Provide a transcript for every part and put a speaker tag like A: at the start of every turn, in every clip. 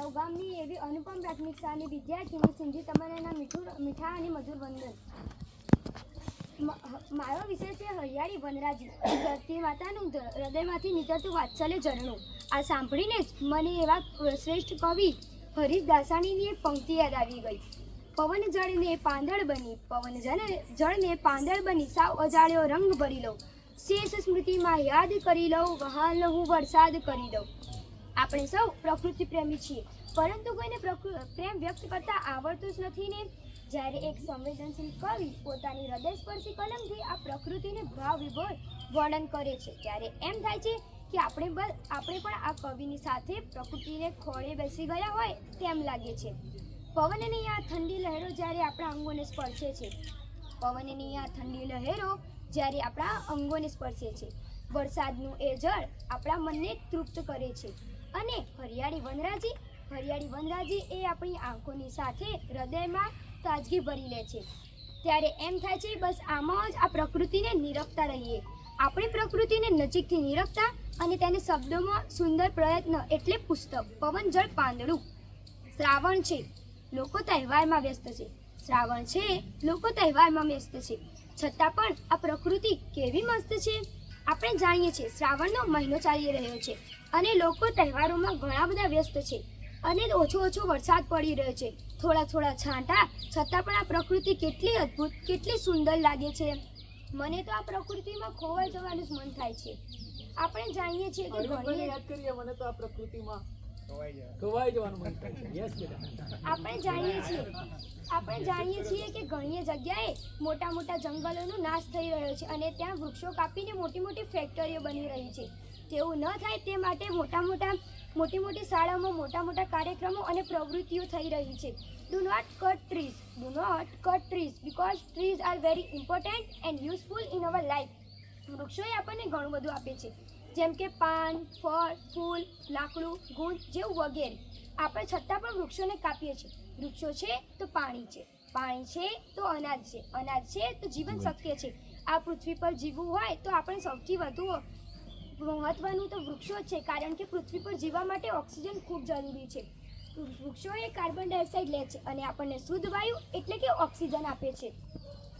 A: નવગામની એવી અનુપમ પ્રાથમિક શાળાની વિદ્યાર્થીની સિંધી તમારાના મીઠું, મીઠા અને મધુર વંદન. મારો વિષય છે હરિયાળી વનરાજી. ધરતી માતાનું હૃદયમાંથી નીકળતું વાત્સલ્ય ઝરણું. આ સાંભળીને જ મને એવા શ્રેષ્ઠ કવિ હરીશ દાસાણીની એક પંક્તિ યાદ આવી ગઈ. પવન જળને પાંદળ બની, પવન જળ જળને પાંદળ બની, સાવ અજાળ્યો રંગ ભરી લઉં. શેષ સ્મૃતિમાં યાદ કરી લઉં, વહાલ હું વરસાદ કરી દઉં. આપણે સૌ પ્રકૃતિ પ્રેમી છીએ. પરંતુ કોઈને પ્રેમ વ્યક્ત કરતા આવડતું જ નથી ને? જ્યારે એક સંવેદનશીલ કવિ પોતાની હૃદયસ્પર્શી કલમથી આ પ્રકૃતિને ભાવ વિભોર વર્ણન કરે છે, ત્યારે એમ થાય છે કે આપણે આપણે પણ આ કવિની સાથે પ્રકૃતિને ખોળે બેસી ગયા હોય તેમ લાગે છે. પવનની આ ઠંડી લહેરો જ્યારે આપણા અંગોને સ્પર્શે છે. પવનની આ ઠંડી લહેરો જ્યારે આપણા અંગોને સ્પર્શે છે. વરસાદનું એ જળ આપણા મનને તૃપ્ત કરે છે. અને હરિયાળી વનરાજી હરિયાળી વનરાજી એ આપણી આંખોની સાથે હૃદયમાં તાજગી ભરી લે છે. ત્યારે એમ થાય છે, બસ આમાં જ આ પ્રકૃતિને નિરખતા રહીએ. આપણે પ્રકૃતિને નજીકથી નિરખતા અને તેને શબ્દોમાં સુંદર પ્રયત્ન એટલે પુસ્તક, પવન, જળ, પાંદડું. શ્રાવણ છે, લોકો તહેવારમાં વ્યસ્ત છે. શ્રાવણ છે, લોકો તહેવારમાં વ્યસ્ત છે. છતાં પણ આ પ્રકૃતિ કેવી મસ્ત છે? આપણે જાણીએ છીએ શ્રાવણનો મહિનો ચાલી રહ્યો છે અને લોકો તહેવારોમાં ઘણા બધા વ્યસ્ત છે અને ઓછો ઓછો વરસાદ પડી રહ્યો છે. થોડા થોડા છાંટા છતાં પણ આ પ્રકૃતિ કેટલી અદ્ભુત કેટલી સુંદર લાગે છે. મને તો આ પ્રકૃતિમાં ખોવાઈ જવાનું જ મન થાય છે. આપણે જાણીએ છીએ કે
B: યાદ કરીએ મને તો આ પ્રકૃતિમાં ખોવાઈ જવાનું. મન થાય છે. યસ બેટા.
A: આપણે જાણીએ છીએ. આપણે જાણીએ છીએ કે ઘણી જગ્યાએ મોટા મોટા જંગલોનો નાશ થઈ રહ્યો છે અને ત્યાં વૃક્ષો કાપીને મોટી મોટી ફેક્ટરીઓ બની રહી છે. તેવું ન થાય તે માટે મોટા મોટા મોટી મોટી શાળાઓમાં મોટા મોટા કાર્યક્રમો અને પ્રવૃત્તિઓ થઈ રહી છે. Do not cut trees do not cut trees because trees are very important and useful in our life વૃક્ષોએ આપણને ઘણું બધું આપે છે. જેમ કે પાન ફળ ફૂલ લાકડું ગુંદ જેવું વગેરે. આપણે છતાં પણ વૃક્ષોને કાપીએ છીએ. વૃક્ષો છે તો પાણી છે. પાણી છે તો અનાજ છે. અનાજ છે તો જીવન શક્ય છે. આ પૃથ્વી પર જીવવું હોય તો આપણે સૌથી વધુ મહત્વનું તો વૃક્ષો જ છે કારણ કે પૃથ્વી પર જીવવા માટે ઓક્સિજન ખૂબ જરૂરી છે. વૃક્ષો એ કાર્બન ડાયોક્સાઇડ લે છે અને આપણને શુદ્ધ વાયુ એટલે કે ઓક્સિજન આપે છે.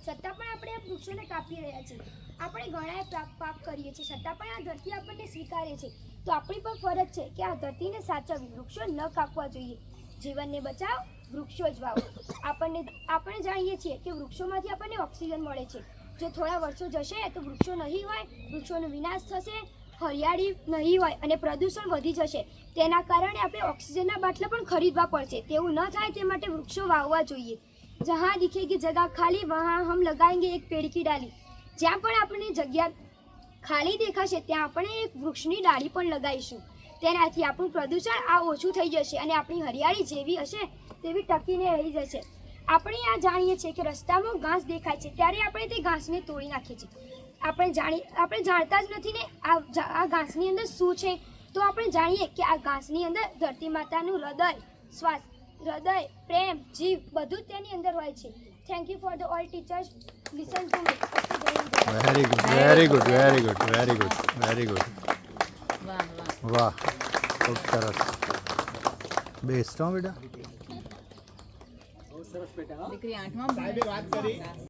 A: છતાં પણ આપણે આ વૃક્ષોને કાપી રહ્યા છીએ. આપણે ઘણા પાપ કરીએ છીએ. છતાં પણ આ ધરતી આપણને સ્વીકારે છે. તો આપણી પણ ફરજ છે કે આ ધરતીને સાચવવી. વૃક્ષો ન કાપવા જોઈએ. જીવનને બચાવ, વૃક્ષો જ વાવો. આપણને, આપણે જાણીએ છીએ કે વૃક્ષોમાંથી આપણને ઓક્સિજન મળે છે. જો થોડા વર્ષો જશે તો વૃક્ષો નહીં હોય, વૃક્ષોનો વિનાશ થશે, હરિયાળી નહીં હોય અને પ્રદૂષણ વધી જશે. તેના કારણે આપણે ઓક્સિજનના બાટલા પણ ખરીદવા પડશે. તેવું ન થાય તે માટે વૃક્ષો વાવવા જોઈએ. જહા दिखेगी जगह खाली, वहाँ हम लगाएंगे एक पेड़ की डाली। જ્યાં પણ આપણને જગ્યા ખાલી દેખાશે ત્યાં આપણે એક વૃક્ષની ડાળી પણ લગાવીશું તેનાથી આપણું પ્રદૂષણ આ ઓછું થઈ જશે અને આપણી હરિયાળી જેવી હશે તેવી ટકીને રહી જશે। આપણે આ જાણીએ છીએ કે રસ્તામાં ઘાસ દેખાય છે, ત્યારે આપણે તે ઘાસને તોડી નાખીએ છીએ। આપણે જાણી, આપણે જાણતા જ નથી ને આ આ ઘાસની અંદર શું છે? તો આપણે જાણીએ કે આ ઘાસની અંદર ધરતી માતાનું હૃદય, શ્વાસ હૃદય પ્રેમ જીવ બધું જ તેની અંદર હોય છે. Thank you for the all teachers listen to me
C: very good very good very good very good very good
D: વાહ વાહ
C: વાહ ખૂબ સરસ. બેસ્ટ હો બેટા.
B: બહુ સરસ બેટા.
D: દીકરી આઠમાં ભણે.